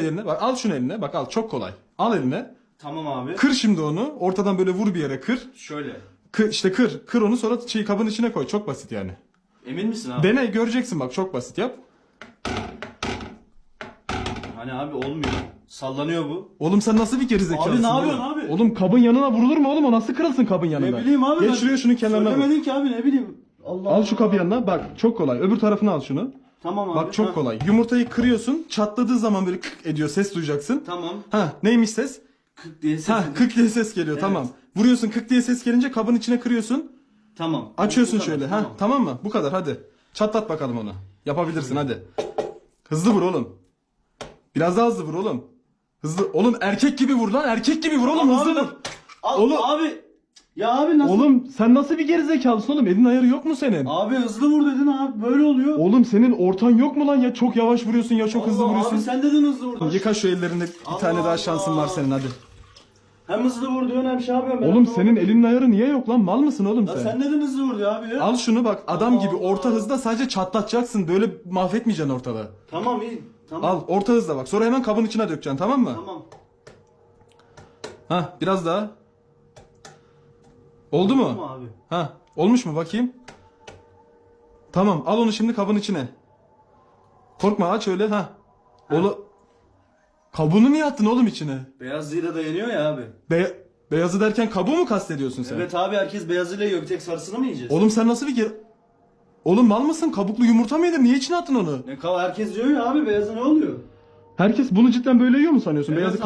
eline. Bak al şunu eline. Bak al çok kolay. Al eline. Tamam abi. Kır şimdi onu. Ortadan böyle vur bir yere kır. Şöyle. Kır işte kır. Kır onu sonra şey, kabın içine koy. Çok basit yani. Emin misin abi? Dene göreceksin bak çok basit yap. Hani abi olmuyor. Sallanıyor bu. Oğlum sen nasıl bir gerizekalısın? Abi ne oğlum? yapıyorsun abi? Oğlum kabın yanına vurulur mu oğlum? O nasıl kırılsın kabın yanına? Ne bileyim abi. Geç şuraya şunun kenarına bak. Söylemedin ki abi ne bileyim. Allah Al şu kabı yanına. Bak çok kolay. Öbür tarafını al şunu. Tamam abi. Bak çok Ha, kolay. Yumurtayı kırıyorsun. Çatladığı zaman böyle kık ediyor. Ses duyacaksın. Tamam. Ha neymiş ses? Kık diye ses. Ha kık diye ses geliyor. Evet. Tamam. Vuruyorsun kık diye ses gelince kabın içine kırıyorsun. Tamam. Açıyorsun kadar, şöyle. Ha tamam mı? Bu kadar hadi. Çatlat bakalım onu. Yapabilirsin hadi. Hızlı vur oğlum. Biraz daha hızlı vur oğlum. Hızlı. Oğlum erkek gibi vur lan. Erkek gibi vur oğlum. Tamam hızlı vur. Al, Oğlum- Abi. Ya abi nasıl? Oğlum sen nasıl bir gerizekalısın oğlum? Elin ayarı yok mu senin? Abi hızlı vur dedin abi böyle oluyor. Oğlum senin ortan yok mu lan ya? Çok yavaş vuruyorsun ya çok hızlı Allah, vuruyorsun. Abi sen dedin hızlı vur. Yıka şu ellerini. Bir Allah tane daha şansın var senin hadi. Hem hızlı vur diyorsun hem şey yapıyorsun. Ben Oğlum anlamadım. senin elinin ayarı niye yok lan? Mal mısın oğlum Ya sen? sen dedin hızlı vur diyor abi ya. Al şunu bak adam Allah gibi orta hızda sadece çatlatacaksın. Böyle mahvetmeyeceksin ortada. Tamam iyi. Tamam. Al orta hızda bak. Sonra hemen kabın içine dökeceksin tamam mı? Tamam. Ha biraz daha. Oldu mu? Tamam abi. Ha olmuş mu bakayım? Tamam al onu şimdi kabın içine. Korkma aç öyle ha. Ola... Kabuğunu niye attın oğlum içine? Beyazlığıyla dayanıyor ya abi. Be beyazı derken kabuğu mu kastediyorsun sen? Evet abi herkes beyazıyla yiyor. Bir tek sarısını mı yiyeceğiz? Oğlum sen nasıl bir ger... Oğlum mal mısın? Kabuklu yumurta mı yedin? Niye içine attın onu? Ne kal herkes yiyor ya abi beyazı ne oluyor? Herkes bunu cidden böyle yiyor mu sanıyorsun? Evet Beyazı abi.